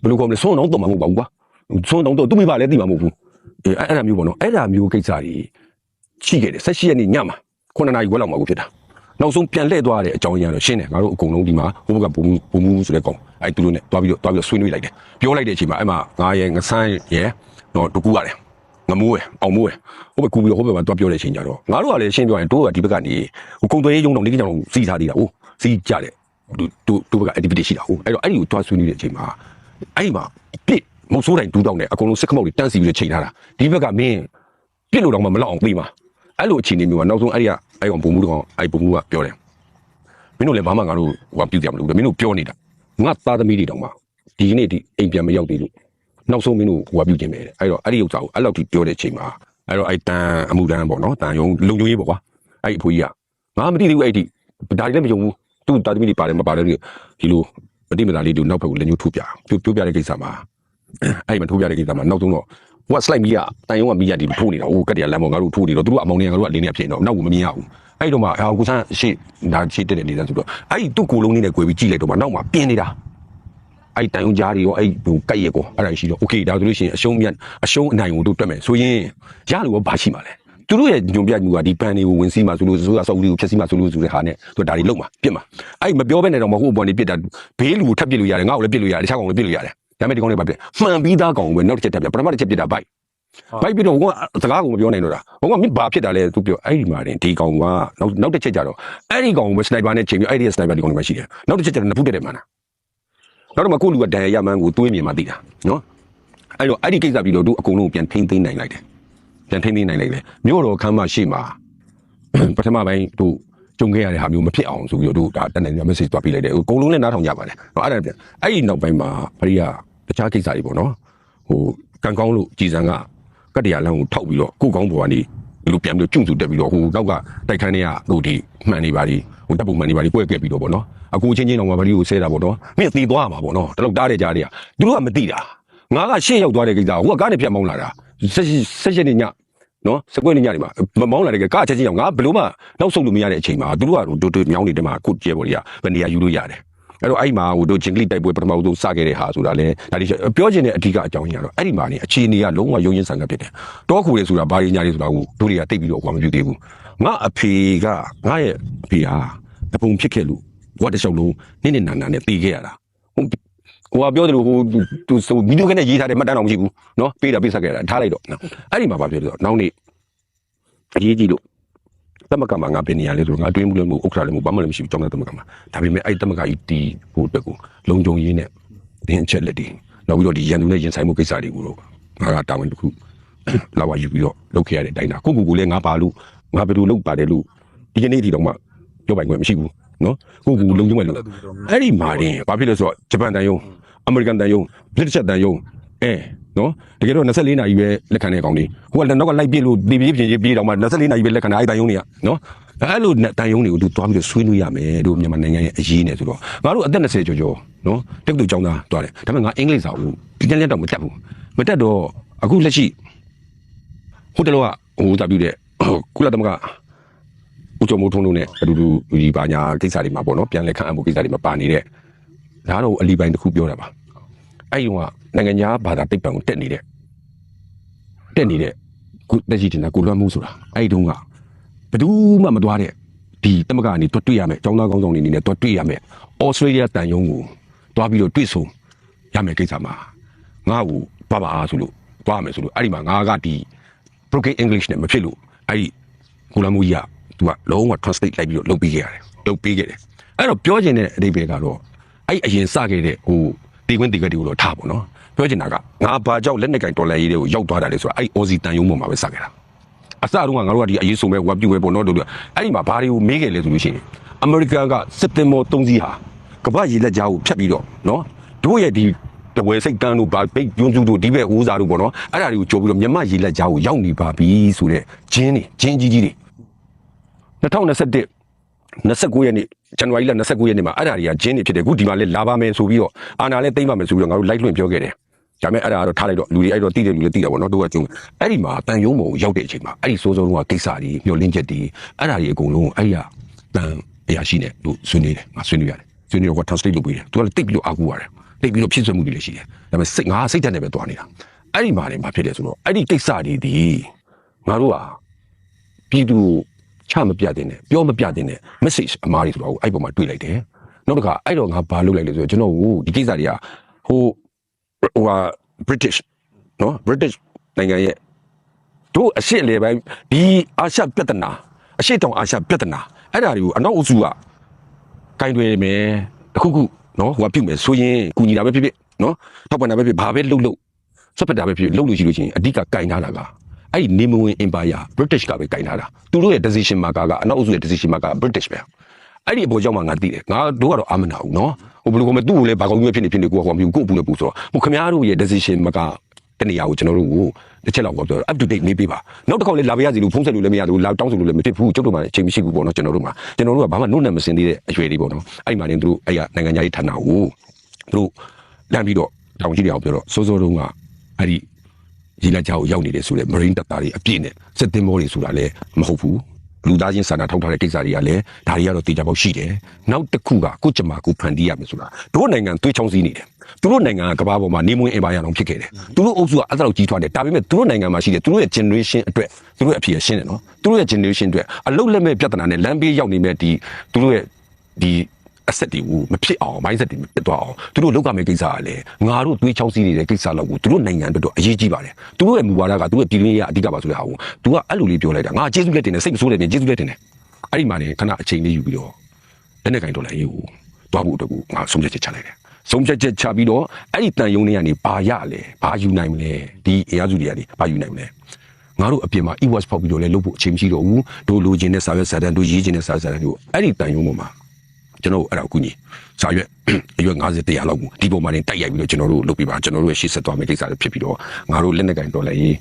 ဘယ်လိုကောမလဲဆုံးအောင်တော့မှာမဟုတ်ပါဘူးကွာ ဆုံးအောင်တော့သူမိဘလည်းသိမှာမဟုတ်ဘူးအဲအဲ့အဲ့ဒါမျိုးပေါ့နော်အဲ့ဒါမျိုးကိစ္စတွေရှိခဲ့တယ်18ရက်နေ့ညမှာ9နာရီခွဲလောက်မှာကိုဖြစ်တာနောက်ဆုံးပြန်လှည့်သွားတဲ့အကြောင်းရင်းကတော့ရှင်းတယ်ငါတို့အကုန်လုံးဒီမှာဘုဘကဘုံဘုံမှုဆိုတဲ့ကောင်အဲ့သူတို့နဲ့တွားပြီးတော့တွားပြီးတော့ဆွေးနွေးလိုက်တယ်ပြောလိုက်တဲ့အချိန်မှာအဲ့မှာငါရဲ့ငဆန်းရဲ့တော့တကူရတယ်ငမိုးရယ်အောင်မိုးရယ်ဟိုဘက်ကူပြီးတော့ဟိုဘက်မှာတွားပြောတဲ့အချိန်ကြတော့ငါတို့ကလည်းရှင်းပြောရင်တို့ကဒီဘက်ကနေဟိုကုံသွေးရုံတော့နေကြအောင်စီးထားသေးတာဟုတ်စီးကြတယ်တို့တို့တို့ဘက်က activity ရှိတာဟုတ်အဲ့တော့အဲ့ဒီကိုတွားဆွေးနွေးတဲ့အချိန်မှာအဲ့ဒီမှာပြစ် မုတ်ဆိုးတိုင်းတူးတောင်းတယ်အကုန်လုံးစစ်ခမောက်တွေတန်းစီပြီးချိန်ထားတာဒီဘက်ကမင်းပြစ်လို့တော့မလောက်အောင်ပြေးမှာအဲ့လိုအခြေအနေမျိုးကနောက်ဆုံးအဲ့ဒီကအဲ့ကောင်ပုံမှုတော့အဲ့ပုံမှုကပြောတယ်မင်းတို့လည်းဘာမှငါတို့ဟိုကပြုတ်ကြမလို့မင်းတို့ပြောနေတာငါသားသမီးတွေတောင်မှဒီကနေ့ဒီအိမ်ပြန်မရောက်သေးလို့နောက်ဆုံးမင်းတို့ဟိုကပြုတ်ခြင်းပဲတဲ့အဲ့တော့အဲ့ဒီဥစ္စာကိုအဲ့လောက်ထိပြောတဲ့အချိန်မှာအဲ့တော့အဲ့တန်အမှုတန်းပေါ့နော်တန်ယုံလုံယုံရေးပေါ့ကွာအဲ့ဒီအဖိုးကြီးကငါမသိသေးဘူးအဲ့ဒီဒါတွေလည်းမယုံဘူးသူ့သားသမီးတွေပါတယ်မပါတယ်ဒီလိုမတိမသားလေးတို့နောက်ဘက်ကိုလက်ညှိုးထိုးပြပြပြပြတဲ့ကိစ္စမှာ အဲ့ဒီမှာထိုးပြတဲ့ကိစ္စမှာနောက်ဆုံးတော့ဟိုက slide မီးကတန်ယုံကမီးကဒီထိုးနေတာဟိုကတည်းကလမ်းပေါ်ငါတို့ထိုးနေတော့သူတို့အမောင်နေငါတို့ကအလင်းနေဖြစ်နေတော့နောက်ကိုမမြင်ရဘူးအဲ့ဒီတော့မှဟာကိုဆန်းရှေ့ဒါရှေ့တက်တဲ့နေစမ်းဆိုတော့အဲ့ဒီသူ့ကိုယ်လုံးလေးနဲ့꿰ပြီးကြည့်လိုက်တော့မှနောက်မှာပြင်းနေတာအဲ့ဒီတန်ယုံကြားတွေရောအဲ့ဒီဟိုကက်ရက်ကောအဲ့ဒါရှိတော့ okay ဒါဆိုလို့ရှိရင်အရှုံးမြတ်အရှုံးအနိုင်ကိုတို့တွက်မယ်ဆိုရင်ရလို့ရောဘာရှိမှာလဲသူတို့ရဲ့ညွန်ပြမှုကဒီပန်တွေကိုဝင်စီးမှာဆိုလို့ဆိုတော့စောက်လေးကိုဖျက်စီးမှာဆိုလို့ဆိုတဲ့ဟာနဲ့သူဒါတွေလုံမှာပြစ်မှာအဲ့ဒီမပြောဘဲနဲ့တော့မဟုတ်ဘော်နေပြစ်တာဘေးလူကိုထပ်ပြစ်လို့ရတယ်ငါ့ကိုလည်းပြစ်လို့ရတယ်တခြားကောင်လည်းပြစ်လို့ရတယ် ဒါပေမဲ့ဒီကောင်လေးပါပြစ်မှန်ပြီးသားကောင်ကိုပဲနောက်တစ်ချက်တက်ပြပထမတစ်ချက်ပြစ်တာဘိုက်ဘိုက်ပြီးတော့ဟိုကစကားကိုမပြောနိုင်တော့တာဟိုကမင်းဘာဖြစ်တာလဲသူပြောအဲ့ဒီမှာတင်ဒီကောင်ကနောက်နောက်တစ်ချက်ကြတော့အဲ့ဒီကောင်ကိုပဲစနိုက်ပါနဲ့ချိန်ပြီးအဲ့ဒီစနိုက်ပါဒီကောင်တွေမှရှိတယ်နောက်တစ်ချက်ကျတော့နဖူးတက်တယ်မှန်တာနောက်တော့မှကိုလူကဒဏ်ရာရမှန်းကိုတွေးမြင်မှသိတာနော်အဲ့တော့အဲ့ဒီကိစ္စပြီးတော့သူအကုန်လုံးပြန်ထိမ့်သိမ်းနိုင်လိုက်တယ်ပြန်ထိမ့်သိမ်းနိုင်လိုက်တယ်မြို့တော်ခမ်းမရှိမှာပထမပိုင်းတို့ကြုံခဲ့ရတဲ့ဟာမျိုးမဖြစ်အောင်ဆိုပြီးတော့တို့ဒါတန်တယ် message သွားပေးလိုက်တယ်ဟိုအကုန်လုံးလည်းနားထောင်ကြပါတယ်ဟောအဲ့ဒါပြန်အဲ့ဒီနောက်ပိုင်းမှာဖရီးက တခြားကိစ္စတွေပေါ့နော်ဟိုကံကောင်းလို့ကြည်စံကကတ္တရာလမ်းကိုထောက်ပြီးတော့ကိုကောင်းပေါ်ကနေဒီလိုပြန်ပြီးတော့ကျုံစုတက်ပြီးတော့ဟိုနောက်ကတိုက်ခန်းတွေကဟိုဒီမှန်နေပါလိဟိုတပ်ပုံမှန်နေပါလိကွဲကဲပြီးတော့ဗောနော်အကူချင်းချင်းတော့ဗလီကိုဆဲတာဗောနော်မင်းသေသွားမှာဗောနော်တလောက်တားတဲ့ကြားတွေကသူတို့ကမသိတာငါကရှေ့ရောက်သွားတဲ့ကိစ္စဟိုကကားနဲ့ပြတ်မောင်းလာတာဆက်ဆက်ရက်နေညနော်စကွဲနေညနေမှာမမောင်းလာတဲ့ကကားချက်ချင်းအောင်ငါဘလို့မှနောက်ဆုတ်လို့မရတဲ့အချိန်မှာသူတို့ကတို့တို့မြောင်းနေတဲ့မှာခုကျဲပေါ်တွေကဘယ်နေရာယူလို့ရတယ် အဲ့တော့အဲ့ဒီမှာဟိုတို့ဂျင်ကလီတိုက်ပွဲပထမဆုံးစခဲ့တဲ့ဟာဆိုတာလေဒါဒီပြောချင်တဲ့အဓိကအကြောင်းကြီးကတော့အဲ့ဒီမှာနေအခြေအနေကလုံးဝရုံရင်းဆန်ကပ်ဖြစ်တယ်တောခူတွေဆိုတာဘာရင်းညာတွေဆိုတာကိုတို့တွေကတိတ်ပြီးတော့အကွာမပြုသေးဘူးငါအဖေကငါရဲ့အဖေဟာတပုံဖြစ်ခဲ့လို့ဘဝတစ်လျှောက်လုံးနင်းနေနာနာနဲ့တည်ခဲ့ရတာဟုတ်ဟိုကပြောတယ်လို့ဟိုသူဆိုဗီဒီယိုကနေရေးထားတဲ့မှတ်တမ်းတော့မရှိဘူးเนาะပေးတာပေးဆက်ခဲ့တာထားလိုက်တော့နော်အဲ့ဒီမှာဘာပြောလဲဆိုတော့နောက်နေ့အရေးကြီးလို့ တမကမှာငါပြင်နေရလဲဆိုတော့ငါအတွင်းမှုလည်းမဟုတ်ဥက္ကဋ္ဌလည်းမဟုတ်ဘာမှလည်းမရှိဘူးကျောင်းသားတမကမှာဒါပေမဲ့အဲ့တမကကြီးတီးဖို့အတွက်ကိုလုံခြုံရေးနဲ့တင်းချက်လက်တွေနောက်ပြီးတော့ဒီရန်သူနဲ့ရင်ဆိုင်မှုကိစ္စတွေကိုတော့ငါကတာဝန်တစ်ခုလာဝယူပြီးတော့လုပ်ခဲ့ရတဲ့အတိုင်းဒါကိုကိုကိုလည်းငါပါလို့ငါဘယ်လိုလုပ်ပါတယ်လို့ဒီကနေ့ဒီတော့မှပြောပိုင်ခွင့်မရှိဘူးနော်ကိုကိုလုံခြုံမယ်လို့အဲ့ဒီမှာတင်ဘာဖြစ်လဲဆိုတော့ဂျပန်တန်ယုံအမေရိကန်တန်ယုံဗြိတိရှ်တန်ယုံအဲ နော်တကယ်တော့24နာရီပဲလက်ခံတဲ့ကောင်လေးဟိုကလည်းနောက်ကလိုက်ပြစ်လို့ဒီပြေးပြင်ပြေးတော့မှ24နာရီပဲလက်ခံတာအဲ့တန်ယုံတွေကနော်အဲ့လိုတန်ယုံတွေကိုသူသွားပြီးတော့ဆွေးနွေးရမယ်တို့မြန်မာနိုင်ငံရဲ့အရေးနဲ့ဆိုတော့ငါတို့အသက်20ကျော်ကျော်နော်တက္ကသိုလ်ကျောင်းသားတွားတယ်ဒါပေမဲ့ငါအင်္ဂလိပ်စာကိုဒီတန်းလက်တော့မတက်ဘူးမတက်တော့အခုလက်ရှိဟိုတလောကဟိုတာပြတဲ့ကုလသမဂ္ဂဦးကျော်မိုးထွန်းတို့နဲ့အတူတူဒီဘာညာကိစ္စတွေမှာပေါ့နော်ပြန်လည်ခံအပ်မှုကိစ္စတွေမှာပါနေတဲ့ဒါတော့အလီပိုင်းတစ်ခုပြောတာပါ အဲ့ဒီကနိုင်ငံခြားဘာသာတိတ်ပံကိုတက်နေတဲ့တက်နေတဲ့ကုတက်ရှိတင်တာကိုလွှမ်းမှုဆိုတာအဲ့ဒီတုန်းကဘယ်သူမှမသွားတဲ့ဒီတမကကနေတွေ့တွေ့ရမယ်ចောင်းသားကောင်းဆောင်တွေအနေနဲ့တွေ့တွေ့ရမယ်ဩစတြေးလျတန်ယုံကိုသွားပြီးတော့တွေ့ဆုံရမယ်ကိစ္စမှာငါ့ကိုသွားပါအားဆိုလို့သွားမယ်ဆိုလို့အဲ့ဒီမှာငါကဒီ broken english နဲ့မဖြစ်လို့အဲ့ဒီကိုလမ်းမူကြီးကသူကလုံးဝ translate လိုက်ပြီးတော့လုပ်ပေးခဲ့ရတယ်လုပ်ပေးခဲ့တယ်အဲ့တော့ပြောချင်တဲ့အဓိပ္ပာယ်ကတော့အဲ့အရင်စခဲ့တဲ့ဟို တီကွင်းတီကက်တွေကိုတော့ထားပါတော့ပြောချင်တာကငါဘာကြောင့်လက်နေကင်ဒေါ်လာရေးတွေကိုရောက်သွားတာလဲဆိုတော့အဲ့ Aussie တန်ယုံပေါ်မှာပဲစခဲ့တာအစတုန်းကငါတို့ကဒီအရေးဆုံးပဲဝက်ပြူပဲပေါ့နော်တို့အဲ့ဒီမှာဘာတွေကိုမေးခဲ့လဲဆိုလို့ရှိရင်အမေရိကန်ကစက်တင်ဘာ3စီးဟာကမ္ဘာရေလက်ကြားကိုဖြတ်ပြီးတော့နော်တို့ရဲ့ဒီတဝဲစိတ်တန်းတို့ဗာပိတ်ယွန်းစုတို့ဒီဘက်ဦးစားတို့ပေါ့နော်အဲ့ဒါတွေကိုကြော်ပြီးတော့မြမရေလက်ကြားကိုရောက်နေပါပြီဆိုတဲ့ဂျင်းတွေဂျင်းကြီးကြီးတွေ2021 29ရက်နေ့ဇန်နဝါရီလ29ရက်နေ့မှာအဲ့ဒါတွေကဂျင်းတွေဖြစ်တယ်အခုဒီမှာလဲလာပါမယ်ဆိုပြီးတော့အာနာလဲသိမ့်ပါမယ်ဆိုပြီးတော့ငါတို့လိုက်လွှင့်ပြောခဲ့တယ်ဒါပေမဲ့အဲ့ဒါကတော့ထားလိုက်တော့လူတွေအဲ့တော့တိတယ်လူတွေတိတာပေါ့နော်တို့ကကျုံအဲ့ဒီမှာတန်ယုံမုံရောက်တဲ့အချိန်မှာအဲ့ဒီစိုးစိုးလုံးကကိစ္စတွေမျောလင်းချက်တွေအဲ့ဒါတွေအကုန်လုံးအဲ့ဒီကတန်အရာရှိနေတို့ဆွေးနွေးတယ်ငါဆွေးနွေးရတယ်ဆွေးနွေးတော့ translate လုပ်ပေးတယ်သူကလည်းတိတ်ပြီးတော့အာကူရတယ်တိတ်ပြီးတော့ဖြစ်ဆွမှုတွေလည်းရှိတယ်ဒါပေမဲ့စိတ်ငါစိတ်ဓာတ်နဲ့ပဲသွားနေတာအဲ့ဒီမှာနေမှာဖြစ်တယ်ဆိုတော့အဲ့ဒီကိစ္စတွေဒီငါတို့ကပြည်သူ ချမပြတဲ့နဲ့ပြောမပြတဲ့နဲ့ message အမားတွေဆိုတော့အဲ့ပေါ်မှာတွေ့လိုက်တယ်နောက်တစ်ခါအဲ့တော့ငါဘာလုပ်လိုက်လဲဆိုတော့ကျွန်တော်ဟိုဒီကိစ္စတွေကဟိုဟိုဟာ British နော် British နိုင်ငံရဲ့တို့အရှိလေပိုင်းဒီအာရှပြဿနာအရှိတောင်အာရှပြဿနာအဲ့ဒါတွေကိုအနောက်အုပ်စုကကင်တွေမယ်တခုခုနော်ဟိုကပြုတ်မယ်ဆိုရင်ကူညီတာပဲဖြစ်ဖြစ်နော်ထောက်ပံ့တာပဲဖြစ်ဘာပဲလှုပ်လှုပ်ဆွတ်ဖက်တာပဲဖြစ်ဖြစ်လှုပ်လို့ရှိလို့ရှိရင်အဓိကကင်ထားတာက အဲ့ဒီနေမဝင် empire British ကပဲကင်ထားတာသူတို့ရဲ့ decision maker ကအနောက်အုပ်စုရဲ့ decision maker က British ပဲအဲ့ဒီအပေါ်ကြောင့်မှငါသိတယ်ငါတို့ကတော့အာမနာဘူးနော်ဟိုဘယ်လိုကောမသူ့ကိုလည်းဘာကောင်းကြီးဖြစ်နေဖြစ်နေကိုကဟောမပြီးကို့ဘူးလည်းပူဆိုတော့ဟိုခင်ဗျားတို့ရဲ့ decision maker တနေရာကိုကျွန်တော်တို့ကိုတစ်ချက်လောက်ပြော up to date မေးပေးပါနောက်တစ်ခေါက်လည်းလာပေးရစီလို့ဖုန်းဆက်လို့လည်းမရဘူးလာတောင်းဆိုလို့လည်းမဖြစ်ဘူးကျုပ်တို့မှအချိန်မရှိဘူးပေါ့နော်ကျွန်တော်တို့မှကျွန်တော်တို့ကဘာမှနှုတ်နဲ့မစင်သေးတဲ့အရွယ်လေးပေါ့နော်အဲ့မှာနေသူတို့အဲ့ရနိုင်ငံသားရေးဌာနကိုသူတို့လမ်းပြီးတော့တောင်ကြီးတွေအောင်ပြောတော့စိုးစိုးတုံးကအဲ့ဒီ ရေလက်ကြားကိုရောက်နေတယ်ဆိုတဲ့ marine တပ်သားတွေအပြည့်နဲ့စစ်တင်မောတွေဆိုတာလည်းမဟုတ်ဘူးလူသားချင်းစာနာထောက်ထားတဲ့ကိစ္စတွေကလည်းဒါတွေကတော့တေချာပေါက်ရှိတယ်နောက်တစ်ခုကကိုကျမကိုဖန်တီးရမယ်ဆိုတာတို့နိုင်ငံသွေးချောင်းစည်းနေတယ်သူတို့နိုင်ငံကကမ္ဘာပေါ်မှာနေမွေးအင်ပါရအောင်ဖြစ်ခဲ့တယ်သူတို့အုပ်စုကအဲ့ဒါလောက်ကြီးထွားတယ်ဒါပေမဲ့သူတို့နိုင်ငံမှာရှိတယ်သူတို့ရဲ့ generation အတွက်သူတို့ရဲ့အဖြစ်ရရှင်းတယ်နော်သူတို့ရဲ့ generation အတွက်အလုတ်လက်မဲ့ပြဿနာနဲ့လမ်းဘေးရောက်နေမဲ့ဒီသူတို့ရဲ့ဒီ အဆက်တွေကိုမဖြစ်အောင် mindset တွေမဖြစ်သွားအောင်သူတို့လောက်ကမဲ့ကိစ္စကလည်းငါတို့သွေးချောင်းစည်းနေတဲ့ကိစ္စလောက်ကိုသူတို့နိုင်ငံအတွက်တော့အရေးကြီးပါတယ်သူတို့ရဲ့မူဝါဒကသူတို့ရဲ့ပြည်တွင်းရေးအဓိကပါဆိုတဲ့ဟာကို तू ကအဲ့လိုလေးပြောလိုက်တာငါကျေးဇူးလက်တင်တယ်စိတ်မဆိုးတယ်ပြင်ကျေးဇူးလက်တင်တယ်အဲ့ဒီမှာနေခဏအချိန်လေးယူပြီးတော့လက်နဲ့ကင်ဒေါ်လာရေးကိုတွားဖို့အတွက်ကိုငါဆုံးဖြတ်ချက်ချလိုက်တယ်ဆုံးဖြတ်ချက်ချပြီးတော့အဲ့ဒီတန်ယုံတွေကနေဘာရလဲဘာယူနိုင်မလဲဒီအရာစုတွေကနေဘာယူနိုင်မလဲငါတို့အပြင်မှာ e-watch ဖောက်ပြီးတော့လဲလုပ်ဖို့အချိန်မရှိတော့ဘူးတို့လိုချင်တဲ့စာရွက်စာတမ်းတို့ရေးချင်တဲ့စာရွက်စာတမ်းတို့အဲ့ဒီတန်ယုံပေါ်မှာ ကျွန်တော်အဲ့ဒါကိုကူညီစာရွက်အရွက်50တရားလောက်ကိုဒီပုံမှာနေတိုက်ရိုက်ပြီးတော့ကျွန်တော်တို့လုပ်ပြပါကျွန်တော်တို့ရဲ့ရှေ့ဆက်သွားမယ့်ကိစ္စတွေဖြစ်ပြီးတော့ငါတို့လက်နဲ့ကင်ဒေါ်လာရေး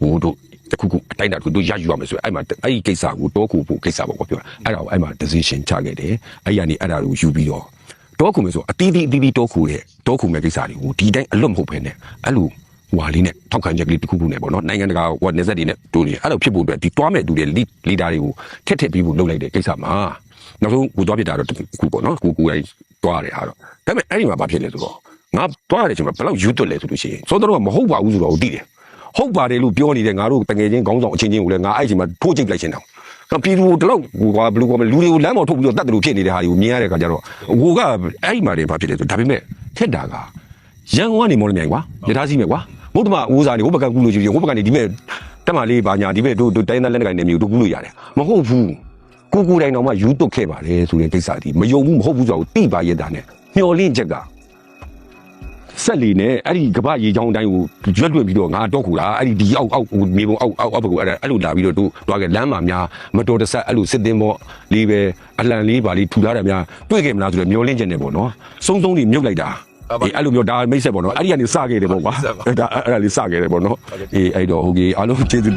ဟိုတို့တတစ်ခုခုအတိုင်းအတာတစ်ခုတို့ရယူရမယ်ဆိုရင်အဲ့မှာအဲ့ဒီကိစ္စကိုတောခုဖို့ကိစ္စပေါ့ကွာပြောအဲ့ဒါကိုအဲ့မှာ decision ချခဲ့တယ်အဲ့ရနေအဲ့ဒါကိုယူပြီးတော့တောခုမယ်ဆိုအတီးတီးအတီးတီးတောခုတဲ့တောခုမဲ့ကိစ္စတွေကိုဒီတိုင်းအလွတ်မဟုတ်ဘဲနဲ့အဲ့လိုဟွာလေးနဲ့ထောက်ခံချက်ကလေးတစ်ခုခုနဲ့ပေါ့နော်နိုင်ငံတကာဟိုနေဆက်တွေနဲ့တူနေအဲ့လိုဖြစ်ဖို့အတွက်ဒီတွားမဲ့တူတဲ့ leader တွေကိုထက်ထက်ပြီးဖို့လုပ်လိုက်တဲ့ကိစ္စမှာ နောက်ဆုံးကိုသွားဖြစ်တာတော့တစ်ခုပေါ့နော်ကိုကိုယ်တိုင်တွားတယ်ဟာတော့ဒါပေမဲ့အဲ့ဒီမှာဘာဖြစ်လဲဆိုတော့ငါတွားရတဲ့အချိန်မှာဘယ်လောက်ယူသွတ်လဲဆိုလို့ရှိရင်စောတော့ကမဟုတ်ပါဘူးဆိုတော့သိတယ်ဟုတ်ပါတယ်လို့ပြောနေတဲ့ငါတို့တကယ်ချင်းခေါင်းဆောင်အချင်းချင်းကိုလည်းငါအဲ့ဒီမှာထိုးကြိတ်လိုက်ချင်တာ။ပြည်သူကိုတလောက်ဟိုကဘယ်လိုကောလူတွေကိုလမ်းပေါ်ထုတ်ပြီးတော့တတ်တယ်လို့ဖြစ်နေတဲ့ဟာတွေကိုမြင်ရတဲ့အခါကျတော့ဟိုကအဲ့ဒီမှာတွေဘာဖြစ်လဲဆိုဒါပေမဲ့ထက်တာကရန်ကုန်ကနေမော်လမြိုင်ကွာရထားစီးမယ်ကွာမဟုတ်တမအိုးစားနေဟိုဘက်ကကူလို့ရှိရင်ဟိုဘက်ကနေဒီမဲ့တက်မလေးပါညာဒီမဲ့တို့တို့တိုင်းသားလက်နက်ကိုင်နေမျိုးတို့ကူလို့ရတယ်မဟုတ်ဘူး ကိုကိုတိုင်တော်မှယူတုတ်ခဲ့ပါတယ်ဆိုတဲ့ကိစ္စဒီမယုံဘူးမဟုတ်ဘူးဆိုတော့တိပါရတာနဲ့မျော်လင့်ချက်ကဆက်လီနဲ့အဲ့ဒီကပ္ပရေချောင်းအတိုင်းကိုရွက်လွတ်ပြီးတော့ငါတော့ခူတာအဲ့ဒီဒီအောက်အောက်ဟိုမြေပုံအောက်အောက်အောက်ဘက်ကိုအဲ့ဒါအဲ့လိုလာပြီးတော့တို့တွားခဲ့လမ်းမှာများမတော်တဆအဲ့လိုစစ်တင်ပေါ့လေးပဲအလံလေးပါလေးထူထားတယ်များတွေ့ခဲ့မလားဆိုတော့မျောလင့်ချက်နေပေါ့နော်စုံစုံလေးမြုပ်လိုက်တာအေးအဲ့လိုမျိုးဒါမိတ်ဆက်ပေါ့နော်အဲ့ဒီကနေစခဲ့တယ်ပေါ့ကွာဒါအဲ့ဒါလေးစခဲ့တယ်ပေါ့နော်အေးအဲ့တော့ဟုတ်ကြီးအားလုံးကျေးဇူးတင်